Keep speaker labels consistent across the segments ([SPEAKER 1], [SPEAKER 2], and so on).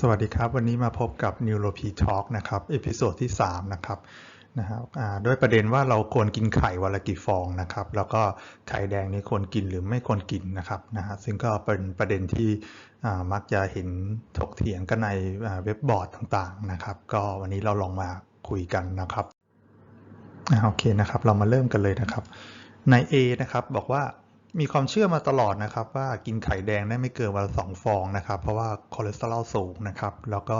[SPEAKER 1] สวัสดีครับ วันนี้มาพบกับ n e u r o p Talk นะครับเอพิโซดที่ 3 นะครับนะฮะอ่าด้วยประเด็นว่าเราควรกินไข่วันละกี่ฟองนะครับ แล้วก็ไข่แดงนี่ควรกินหรือไม่ควรกินนะครับนะฮะซึ่งก็เป็นประเด็นที่มักจะเห็นถกเถียงกันในเว็บบอร์ดต่างๆนะครับ ก็วันนี้เราลองมาคุยกันนะครับอ่าโอเคนะครับ เรามาเริ่มกันเลยนะครับ ใน A นะครับบอกว่า มีความเชื่อมาตลอดนะครับว่ากินไข่แดงได้ไม่เกินวันละสองฟองนะครับ เพราะว่าคอเลสเตอรอลสูงนะครับ แล้วก็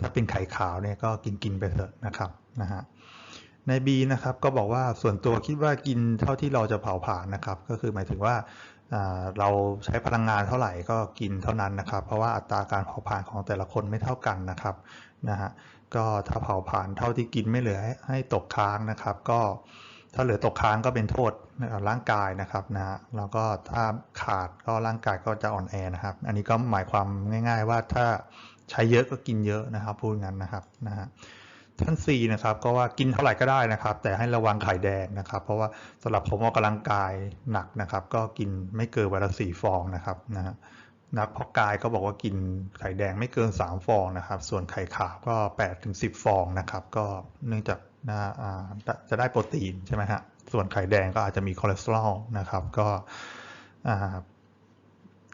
[SPEAKER 1] ถ้าเป็นไข่ขาวเนี่ยก็กินกินไปเถอะนะครับนะฮะใน B นะครับก็บอกว่าส่วนตัวคิดว่ากินเท่าที่เราจะเผาผลาญนะครับ ก็คือหมายถึงว่าเราใช้พลังงานเท่าไหร่ก็กินเท่านั้นนะครับ เพราะว่าอัตราการเผาผลาญของแต่ละคนไม่เท่ากันนะครับนะฮะก็ถ้าเผาผลาญเท่าที่กินไม่เหลือให้ตกค้างนะครับ ก็ถ้าเหลือตกค้างก็เป็นโทษ ร่างกายนะครับนะฮะแล้วก็ถ้าขาดก็ร่างกายก็จะอ่อนแอนะครับ อันนี้ก็หมายความง่าย ๆ ว่าถ้าใช้เยอะก็กินเยอะนะครับพูดงั้นนะครับนะฮะท่าน C นะครับก็ว่ากินเท่าไหร่ก็ได้นะครับ แต่ให้ระวังไข่แดงนะครับ เพราะว่าสำหรับผมออกกำลังกายหนักนะครับ ก็กินไม่เกินวันละสี่ฟองนะครับนะฮะนักเพาะกายก็บอกว่ากินไข่แดงไม่เกิน 3 ฟองนะครับ ส่วนไข่ขาวก็8ถึง10 ฟองนะครับ ก็เนื่องจากนะจะได้โปรตีนใช่ไหมฮะ ส่วนไข่แดงก็อาจจะมีคอเลสเตอรอลนะครับ ก็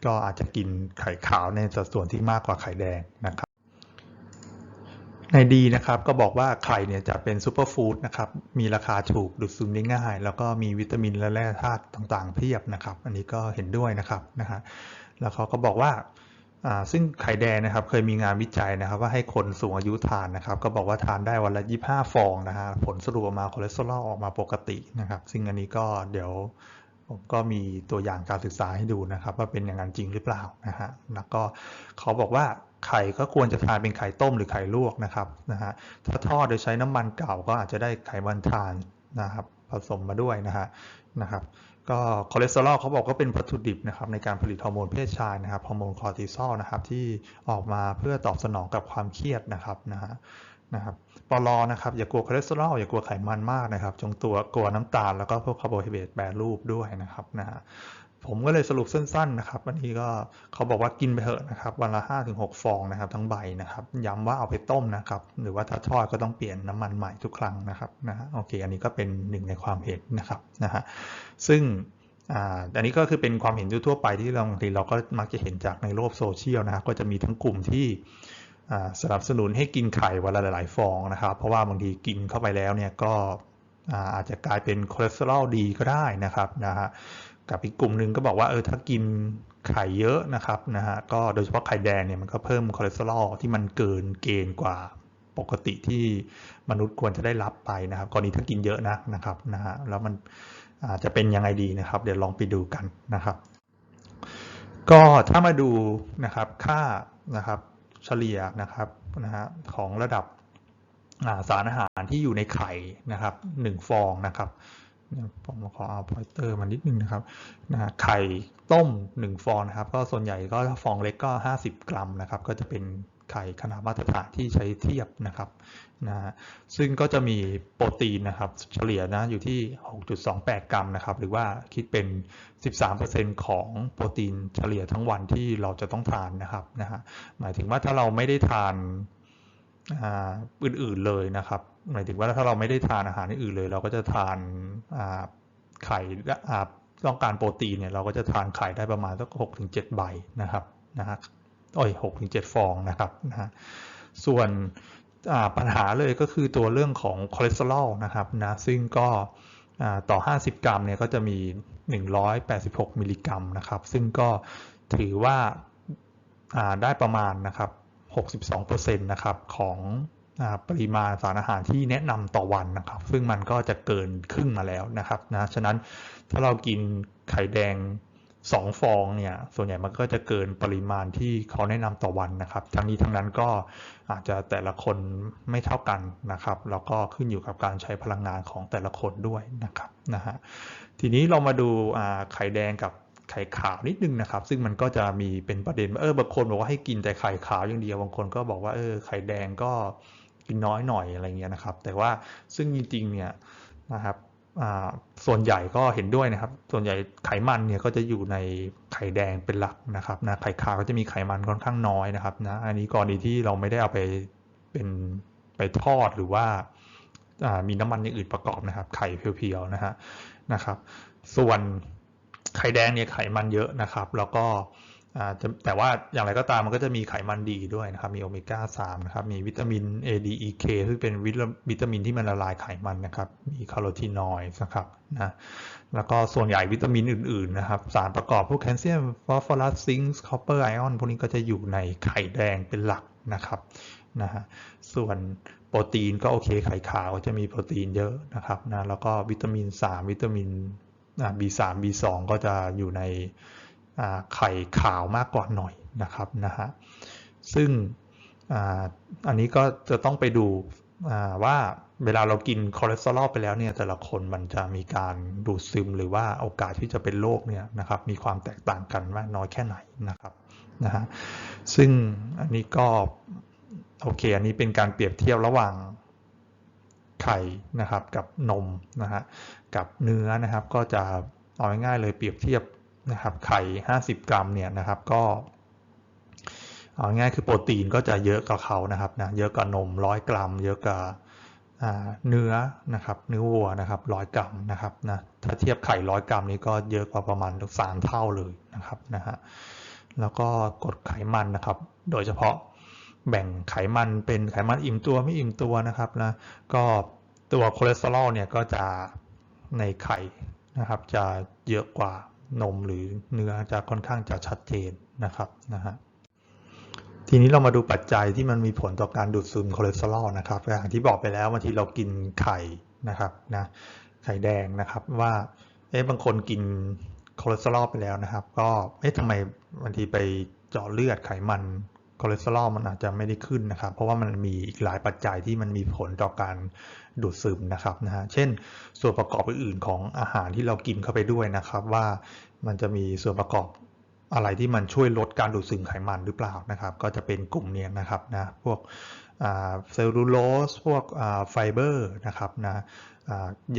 [SPEAKER 1] ก็อาจจะกินไข่ขาวในสัดส่วนที่มากกว่าไข่แดงนะครับ ในดีนะครับก็บอกว่าไข่เนี่ยจะเป็นซูเปอร์ฟู้ดนะครับ มีราคาถูกดูดซึมได้ง่าย แล้วก็มีวิตามินและแร่ธาตุต่างๆเพียบนะครับ อันนี้ก็เห็นด้วยนะครับนะฮะแล้วเขาก็บอกว่า ซึ่งไข่แดงนะครับเคยมีงานวิจัยนะครับ ว่าให้คนสูงอายุทานนะครับ ก็บอกว่าทานได้วันละ25 ฟองนะฮะผลสรุปออกมาคอเลสเตอรอลออกมาปกตินะครับ ซึ่งอันนี้ก็เดี๋ยวผมก็มีตัวอย่างการศึกษาให้ดูนะครับ ว่าเป็นอย่างนั้นจริงหรือเปล่านะฮะแล้วก็เขาบอกว่าไข่ก็ควรจะทานเป็นไข่ต้มหรือไข่ลวกนะครับนะฮะถ้าทอดโดยใช้น้ำมันเก่าก็อาจจะได้ไขมันทานนะครับ ผสมมาด้วยนะฮะนะครับ ก็คอเลสเตอรอลเขาบอกก็เป็นวัตถุดิบนะครับในการผลิตฮอร์โมนเพศชายนะครับฮอร์โมนคอร์ติซอลนะครับที่ออกมาเพื่อตอบสนองกับความเครียดนะครับนะฮะนะครับปลอนะครับอย่ากลัวคอเลสเตอรอลอย่ากลัวไขมันมากนะครับ จงตัวกลัวน้ำตาลแล้วก็พวกคาร์โบไฮเดรตแปรรูปด้วยนะครับนะฮะ ผมก็เลยสรุปสั้นๆนะครับวันนี้ก็เขาบอกว่ากินไปเถอะนะครับวันละ5-6 ฟองนะครับ ทั้งใบนะครับ ย้ำว่าเอาไปต้มนะครับ หรือว่าถ้าทอดก็ต้องเปลี่ยนน้ำมันใหม่ทุกครั้งนะครับนะฮะโอเค อันนี้ก็เป็นหนึ่งในความเห็นนะครับนะฮะซึ่งอันนี้ก็คือเป็นความเห็นทั่วไปที่เราบางทีเราก็มักจะเห็นจากในโลกโซเชียลนะครับก็จะมีทั้งกลุ่มที่สนับสนุนให้กินไข่วันละหลายๆฟองนะครับ เพราะว่าบางทีกินเข้าไปแล้วเนี่ยก็ อาจจะกลายเป็นคอเลสเตอรอลดีก็ได้นะครับนะฮะกับอีกกลุ่มหนึ่งก็บอกว่าเออถ้ากินไข่เยอะนะครับนะฮะก็โดยเฉพาะไข่แดงเนี่ยมันก็เพิ่มคอเลสเตอรอลที่มันเกินเกณฑ์กว่าปกติที่มนุษย์ควรจะได้รับไปนะครับกรณีถ้ากินเยอะนะนะครับนะฮะแล้วมันอาจจะเป็นยังไงดีนะครับ เดี๋ยวลองไปดูกันนะครับ ก็ถ้ามาดูนะครับค่านะครับเฉลี่ยนะครับนะฮะของระดับ สารอาหารที่อยู่ในไข่นะครับหนึ่งฟองนะครับผมขอเอาพอยเตอร์มานิดนึงนะครับนะไข่ต้ม 1 ฟองนะครับ ก็ส่วนใหญ่ก็ฟองเล็กก็ 50 กรัมนะครับ ก็จะเป็นไข่ขนาดมาตรฐานที่ใช้เทียบนะครับนะซึ่งก็จะมีโปรตีนนะครับ เฉลี่ยนะอยู่ที่ 6.28 กรัมนะครับ หรือว่าคิดเป็น 13%ของโปรตีนเฉลี่ยทั้งวันที่เราจะต้องทานนะครับนะฮะหมายถึงว่าถ้าเราไม่ได้ทาน อื่นๆเลยนะครับหมายถึงว่าถ้าเราไม่ได้ทานอาหารอื่นเลย เราก็จะทานไข่ต้องการโปรตีนเนี่ยเราก็จะทานไข่ได้ประมาณสักหกถึงเจ็ดใบนะครับนะฮะโอ้ยหกถึงเจ็ดฟองนะครับนะฮะส่วนปัญหาเลยก็คือตัวเรื่องของคอเลสเตอรอลนะครับนะซึ่งก็ต่อ 50 กรัมเนี่ยก็จะมี 186 มิลลิกรัมนะครับ ซึ่งก็ถือว่าได้ประมาณนะครับ 62%นะครับของปริมาณสารอาหารที่แนะนำต่อวันนะครับ ซึ่งมันก็จะเกินครึ่งมาแล้วนะครับนะฉะนั้นถ้าเรากินไข่แดง 2 ฟองเนี่ยส่วนใหญ่มันก็จะเกินปริมาณที่เขาแนะนำต่อวันนะครับ ทั้งนี้ทั้งนั้นก็อาจจะแต่ละคนไม่เท่ากันนะครับ แล้วก็ขึ้นอยู่กับการใช้พลังงานของแต่ละคนด้วยนะครับนะฮะทีนี้เรามาดูไข่แดงกับ ไข่ขาวนิดนึงนะครับ ซึ่งมันก็จะมีเป็นประเด็นเออบางคนบอกว่าให้กินแต่ไข่ขาวอย่างเดียวบางคนก็บอกว่าเออไข่แดงก็กินน้อยหน่อยอะไรเงี้ยนะครับ แต่ว่าซึ่งจริงๆเนี่ยนะครับส่วนใหญ่ก็เห็นด้วยนะครับ ส่วนใหญ่ไขมันเนี่ยก็จะอยู่ในไข่แดงเป็นหลักนะครับนะไข่ขาวก็จะมีไขมันค่อนข้างน้อยนะครับนะอันนี้กรณีที่เราไม่ได้เอาไปเป็นไปทอดหรือว่ามีน้ำมันอย่างอื่นประกอบนะครับ ไข่เพียวๆนะฮะนะครับ ส่วน ไข่แดงเนี่ยไขมันเยอะนะครับ แล้วก็แต่ว่าอย่างไรก็ตามมันก็จะมีไขมันดีด้วยนะครับ มีโอเมก้า3นะครับ มีวิตามิน A D E K ซึ่งเป็นวิตามินที่มันละลายไขมันนะครับ มีคาร์โรทีนอยด์นะครับนะ แล้วก็ส่วนใหญ่วิตามินอื่นๆนะครับ สารประกอบพวกแคลเซียม ฟอสฟอรัส ซิงค์ คอปเปอร์ ไอออน พวกนี้ก็จะอยู่ในไข่แดงเป็นหลักนะครับนะฮะ ส่วนโปรตีนก็โอเค ไข่ขาวจะมีโปรตีนเยอะนะครับนะ แล้วก็วิตามิน 3 วิตามิน B3 B2 ก็จะอยู่ในไข่ขาวมากกว่าหน่อยนะครับนะฮะซึ่งอันนี้ก็จะต้องไปดูว่าเวลาเรากินคอเลสเตอรอลไปแล้วเนี่ยแต่ละคนมันจะมีการดูดซึมหรือว่าโอกาสที่จะเป็นโรคเนี่ยนะครับมีความแตกต่างกันมากน้อยแค่ไหนนะครับนะฮะซึ่งอันนี้ก็โอเคอันนี้เป็นการเปรียบเทียบระหว่างไข่นะครับกับนมนะฮะ กับเนื้อนะครับ ก็จะเอาง่ายๆเลยเปรียบเทียบนะครับไข่ 50 กรัมเนี่ยนะครับก็เอาง่ายคือโปรตีนก็จะเยอะกว่าเขานะครับนะเยอะกว่านมร้อยกรัม เยอะกว่าเนื้อนะครับเนื้อวัวนะครับร้อยกรัมนะครับนะถ้าเทียบไข่ร้อยกรัมนี้ก็เยอะกว่าประมาณสามเท่าเลยนะครับนะฮะแล้วก็กดไขมันนะครับ โดยเฉพาะแบ่งไขมันเป็นไขมันอิ่มตัวไม่อิ่มตัวนะครับนะก็ตัวคอเลสเตอรอลเนี่ยก็จะ ในไข่นะครับ จะเยอะกว่านมหรือเนื้อจะค่อนข้างจะชัดเจนนะครับนะฮะทีนี้เรามาดูปัจจัยที่มันมีผลต่อการดูดซึมคอเลสเตอรอลนะครับอย่างที่บอกไปแล้วบางทีเรากินไข่นะครับนะไข่แดงนะครับว่าเอ๊ะบางคนกินคอเลสเตอรอลไปแล้วนะครับ ก็เอ๊ะทำไมบางทีไปเจาะเลือดไขมัน คอเลสเตอรอลมันอาจจะไม่ได้ขึ้นนะครับ เพราะว่ามันมีอีกหลายปัจจัยที่มันมีผลต่อการดูดซึมนะครับนะฮะเช่น ส่วนประกอบอื่นๆของอาหารที่เรากินเข้าไปด้วยนะครับ ว่ามันจะมีส่วนประกอบอะไรที่มันช่วยลดการดูดซึมไขมันหรือเปล่านะครับ ก็จะเป็นกลุ่มนี้นะครับนะพวกเซลลูโลสพวกไฟเบอร์นะครับนะ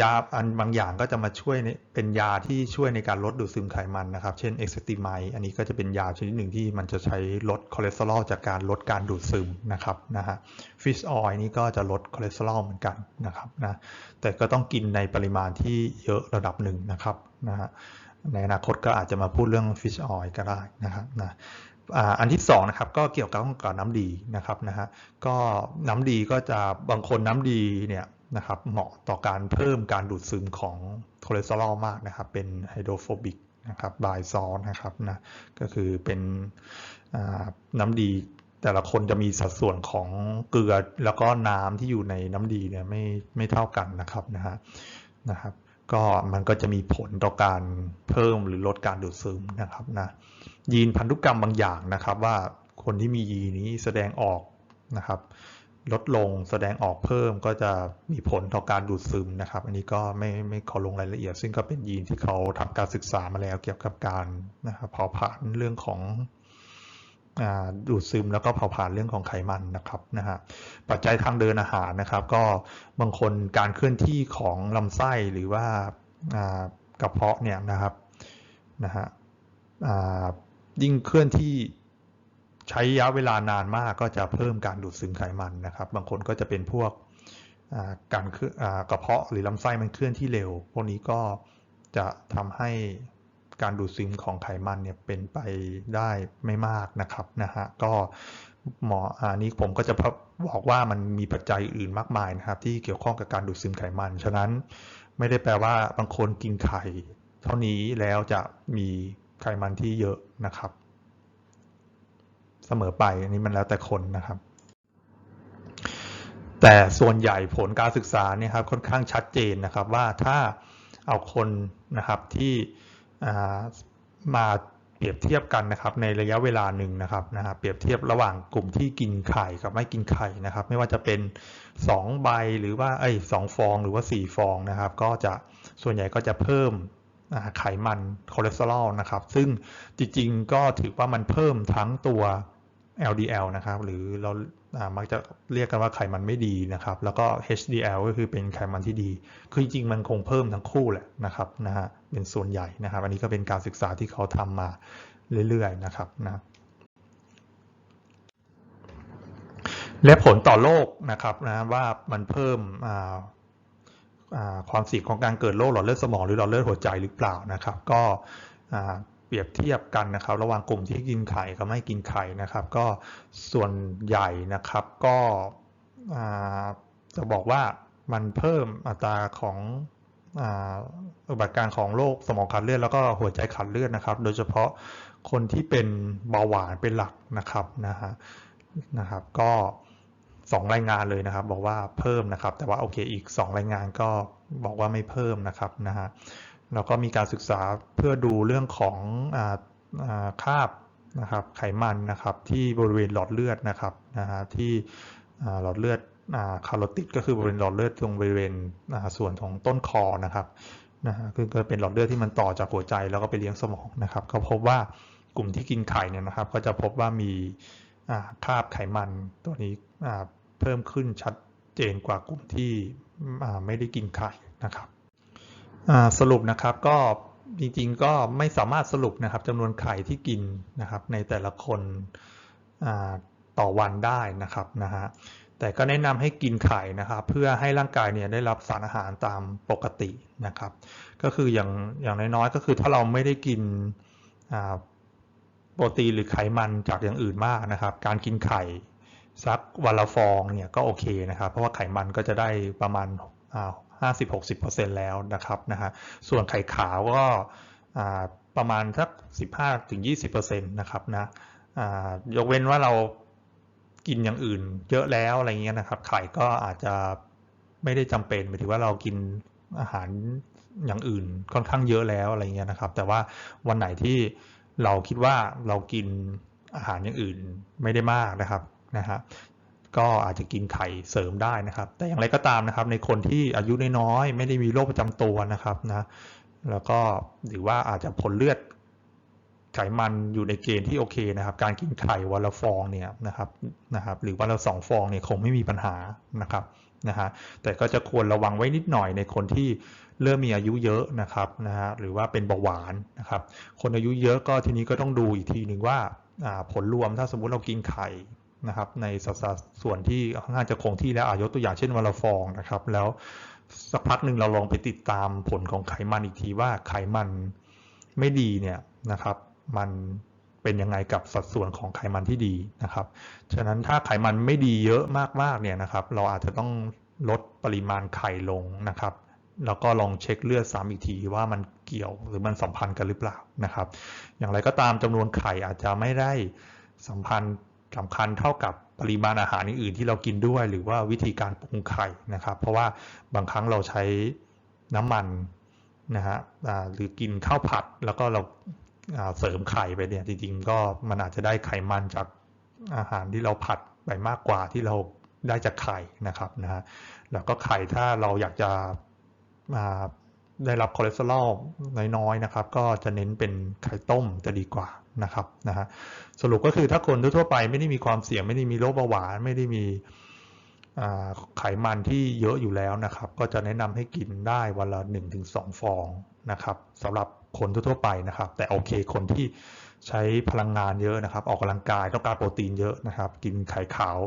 [SPEAKER 1] ยาอันบางอย่างก็จะมาช่วยเป็นยาที่ช่วยในการลดดูดซึมไขมันนะครับ เช่นเอ็กซ์ติไมอันนี้ก็จะเป็นยาชนิดหนึ่งที่มันจะใช้ลดคอเลสเตอรอลจากการลดการดูดซึมนะครับนะฮะฟิชออยนี่ก็จะลดคอเลสเตอรอลเหมือนกันนะครับนะแต่ก็ต้องกินในปริมาณที่เยอะระดับหนึ่งนะครับนะฮะในอนาคตก็อาจจะมาพูดเรื่องฟิชออยก็ได้นะครับนะอันที่2นะครับก็เกี่ยวกับกับน้ำดีนะครับนะฮะก็น้ำดีก็จะบางคนน้ำดีเนี่ย นะครับ เหมาะต่อการเพิ่มการดูดซึมของคอเลสเตอรอลมากนะครับ เป็นไฮโดรโฟบิกนะครับบายซอนนะครับนะก็คือเป็นน้ำดีแต่ละคนจะมีสัดส่วนของเกลือแล้วก็น้ำที่อยู่ในน้ำดีเนี่ยไม่ไม่เท่ากันนะครับนะฮะนะครับ ก็มันก็จะมีผลต่อการเพิ่มหรือลดการดูดซึมนะครับนะยีนพันธุกรรมบางอย่างนะครับ ว่าคนที่มียีนนี้แสดงออกนะครับ ลดลงแสดงออกเพิ่มก็จะมีผลต่อการดูดซึมนะครับ อันนี้ก็ไม่ไม่ขอลงรายละเอียด ซึ่งก็เป็นยีนที่เขาทำการศึกษามาแล้วเกี่ยวกับการนะครับเผาผลาญเรื่องของดูดซึมแล้วก็เผาผลาญเรื่องของไขมันนะครับนะฮะปัจจัยทางเดินอาหารนะครับ ก็บางคนการเคลื่อนที่ของลำไส้หรือว่ากระเพาะเนี่ยนะครับนะฮะยิ่งเคลื่อนที่ ใช้ระยะเวลานานมากก็จะเพิ่มการดูดซึมไขมันนะครับ บางคนก็จะเป็นพวกการกระเพาะหรือลำไส้มันเคลื่อนที่เร็ว พวกนี้ก็จะทำให้การดูดซึมของไขมันเนี่ยเป็นไปได้ไม่มากนะครับนะฮะก็หมออันนี้ผมก็จะบอกว่ามันมีปัจจัยอื่นมากมายนะครับ ที่เกี่ยวข้องกับการดูดซึมไขมัน ฉะนั้นไม่ได้แปลว่าบางคนกินไข่ เท่านี้แล้วจะมีไขมันที่เยอะนะครับ สมอไป อันนี้มันแล้วแต่คนนะครับ แต่ส่วนใหญ่ผลการศึกษาเนี่ยครับค่อนข้างชัดเจนนะครับว่าถ้าเอาคนนะครับที่มาเปรียบเทียบกันนะครับ ในระยะเวลาหนึ่งนะครับนะฮะเปรียบเทียบระหว่างกลุ่มที่กินไข่กับไม่กินไข่นะครับ ไม่ว่าจะเป็น 2 ใบหรือว่าไอ้สองฟองหรือว่า 4 ฟองนะครับ ก็จะส่วนใหญ่ก็จะเพิ่มไขมันคอเลสเตอรอลนะครับ ซึ่งจริงๆก็ถือว่ามันเพิ่มทั้งตัว LDL นะครับ หรือเรามักจะเรียกกันว่าไขมันไม่ดีนะครับ แล้วก็ HDL ก็คือเป็นไขมันที่ดี คือจริงๆมันคงเพิ่มทั้งคู่แหละนะครับนะฮะเป็นส่วนใหญ่นะครับ อันนี้ก็เป็นการศึกษาที่เขาทำมาเรื่อยๆนะครับนะและผลต่อโรคนะครับนะว่ามันเพิ่มความเสี่ยงของการเกิดโรคหลอดเลือดสมองหรือหลอดเลือดหัวใจหรือเปล่านะครับ ก็อ่า เปรียบเทียบกันนะครับ ระหว่างกลุ่มที่กินไข่กับไม่กินไข่นะครับ ก็ส่วนใหญ่นะครับก็จะบอกว่ามันเพิ่มอัตราของอุบัติการของโรคสมองขาดเลือดแล้วก็หัวใจขาดเลือดนะครับ โดยเฉพาะคนที่เป็นเบาหวานเป็นหลักนะครับนะฮะนะครับ ก็2รายงานเลยนะครับ บอกว่าเพิ่มนะครับ แต่ว่าโอเคอีก 2 รายงานก็บอกว่าไม่เพิ่มนะครับนะฮะ แล้วก็มีการศึกษาเพื่อดูเรื่องของค่าคาบนะครับไขมันนะครับที่บริเวณหลอดเลือดนะครับนะฮะที่หลอดเลือดคาร์โรติดก็คือบริเวณหลอดเลือดตรงบริเวณส่วนของต้นคอนะครับนะฮะคือเป็นหลอดเลือดที่มันต่อจากหัวใจแล้วก็ไปเลี้ยงสมองนะครับก็พบว่ากลุ่มที่กินไข่เนี่ยนะครับ ก็จะพบว่ามีอ่าคาบไขมันตัวนี้เพิ่มขึ้นชัดเจนกว่ากลุ่มที่ไม่ได้กินไข่นะครับ สรุปนะครับก็จริงๆก็ไม่สามารถสรุปนะครับจำนวนไข่ที่กินนะครับในแต่ละคนต่อวันได้นะครับนะฮะแต่ก็แนะนำให้กินไข่นะครับเพื่อให้ร่างกายเนี่ยได้รับสารอาหารตามปกตินะครับ ก็คืออย่างอย่างน้อยๆก็คือถ้าเราไม่ได้กินโปรตีนหรือไขมันจากอย่างอื่นมากนะครับ การกินไข่สักวันละฟองเนี่ยก็โอเคนะครับ เพราะว่าไขมันก็จะได้ประมาณ ห้าสิบหกสิบเปอร์เซ็นแล้วนะครับนะฮะส่วนไข่ขาวก็ประมาณสักสิบห้าถึงยี่สิบเปอร์เซ็นะครับนะยกเว้นว่าเรากินอย่างอื่นเยอะแล้วอะไรเงี้ยนะครับ ไข่ก็อาจจะไม่ได้จำเป็นหมายถึงว่าเรากินอาหารอย่างอื่นค่อนข้างเยอะแล้วอะไรเงี้ยนะครับ แต่ว่าวันไหนที่เราคิดว่าเรากินอาหารอย่างอื่นไม่ได้มากนะครับนะฮะ ก็อาจจะกินไข่เสริมได้นะครับ แต่อย่างไรก็ตามนะครับ ในคนที่อายุน้อยๆไม่ได้มีโรคประจำตัวนะครับนะแล้วก็หรือว่าอาจจะผลเลือดไขมันอยู่ในเกณฑ์ที่โอเคนะครับ การกินไข่วันละฟองเนี่ยนะครับนะครับ หรือวันละสองฟองเนี่ยคงไม่มีปัญหานะครับนะฮะแต่ก็จะควรระวังไว้นิดหน่อยในคนที่เริ่มมีอายุเยอะนะครับนะฮะหรือว่าเป็นเบาหวานนะครับ คนอายุเยอะก็ทีนี้ก็ต้องดูอีกทีหนึ่งว่าผลรวมถ้าสมมุติเรากินไข่ นะครับ ในสัดส่วนที่ค่อนข้างจะคงที่แล้วอายกตัวอย่างเช่นวันละฟองนะครับ แล้วสักพักหนึ่งเราลองไปติดตามผลของไขมันอีกทีว่าไขมันไม่ดีเนี่ยนะครับ มันเป็นยังไงกับสัดส่วนของไขมันที่ดีนะครับ ฉะนั้นถ้าไขมันไม่ดีเยอะมากๆเนี่ยนะครับ เราอาจจะต้องลดปริมาณไข่ลงนะครับ แล้วก็ลองเช็คเลือดซ้ำอีกทีว่ามันเกี่ยวหรือมันสัมพันธ์กันหรือเปล่านะครับ อย่างไรก็ตามจำนวนไข่อาจจะไม่ได้สัมพันธ์ สำคัญเท่ากับปริมาณอาหารอื่นๆที่เรากินด้วย หรือว่าวิธีการปรุงไข่นะครับ เพราะว่าบางครั้งเราใช้น้ำมันนะฮะหรือกินข้าวผัดแล้วก็เราเสริมไข่ไปเนี่ยจริงๆ ก็มันอาจจะได้ไขมันจากอาหารที่เราผัดไปมากกว่าที่เราได้จากไข่นะครับนะฮะแล้วก็ไข่ถ้าเราอยากจะ ได้รับคอเลสเตอรอลน้อยๆนะครับ ก็จะเน้นเป็นไข่ต้มจะดีกว่านะครับนะฮะสรุปก็คือถ้าคนทั่วไปไม่ได้มีความเสี่ยงไม่ได้มีโรคเบาหวานไม่ได้มีไขมันที่เยอะอยู่แล้วนะครับ ก็จะแนะนำให้กินได้วันละ 1-2 ฟองนะครับสำหรับคนทั่วไปนะครับ แต่โอเคคนที่ใช้พลังงานเยอะนะครับ ออกกำลังกายต้องการโปรตีนเยอะนะครับ กินไข่ขาว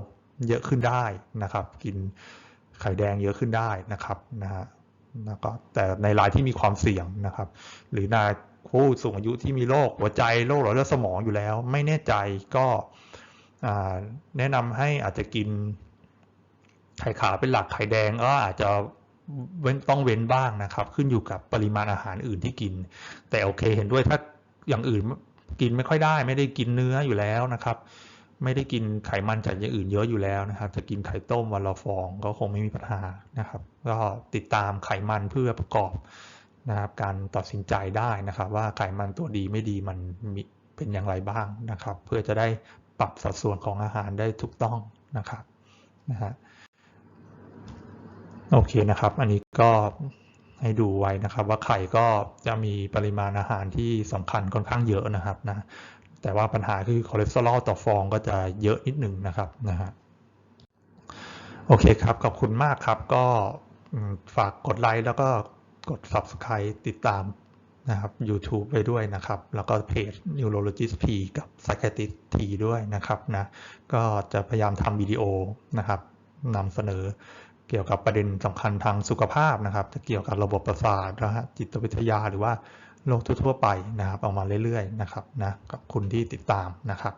[SPEAKER 1] เยอะขึ้นได้นะครับ กินไข่แดงเยอะขึ้นได้นะครับนะฮะ แล้วก็แต่ในรายที่มีความเสี่ยงนะครับ หรือในผู้สูงอายุที่มีโรคหัวใจโรคหลอดเลือดสมองอยู่แล้ว ไม่แน่ใจก็แนะนำให้อาจจะกินไข่ขาวเป็นหลักไข่แดงก็อาจจะเว้นต้องเว้นบ้างนะครับ ขึ้นอยู่กับปริมาณอาหารอื่นที่กิน แต่โอเคเห็นด้วยถ้าอย่างอื่นกินไม่ค่อยได้ ไม่ได้กินเนื้ออยู่แล้วนะครับ ไม่ได้กินไขมันจากอย่างอื่นเยอะอยู่แล้วนะครับ จะกินไข่ต้มวันละฟองก็คงไม่มีปัญหานะครับ ก็ติดตามไขมันเพื่อประกอบนะครับ การตัดสินใจได้นะครับ ว่าไขมันตัวดีไม่ดีมันมีเป็นอย่างไรบ้างนะครับ เพื่อจะได้ปรับสัดส่วนของอาหารได้ถูกต้องนะครับนะฮะโอเคนะครับ อันนี้ก็ให้ดูไว้นะครับ ว่าไข่ก็จะมีปริมาณอาหารที่สำคัญค่อนข้างเยอะนะครับนะ แต่ว่าปัญหาคือคอเลสเตอรอลต่อฟองก็จะเยอะนิดหนึ่งนะครับนะฮะโอเคครับขอบคุณมากครับก็ฝากกดไลค์แล้วก็กด Subscribe ติดตามนะครับ YouTube ไปด้วยนะครับ แล้วก็เพจ Neurologist P กับ Psychiatrist T ด้วยนะครับนะก็จะพยายามทำวิดีโอนะครับนำเสนอเกี่ยวกับประเด็นสำคัญทางสุขภาพนะครับ จะเกี่ยวกับระบบประสาทนะฮะจิตวิทยาหรือว่า โรคทั่วไปนะครับออกมาเรื่อยๆนะครับนะกับคุณที่ติดตามนะครับ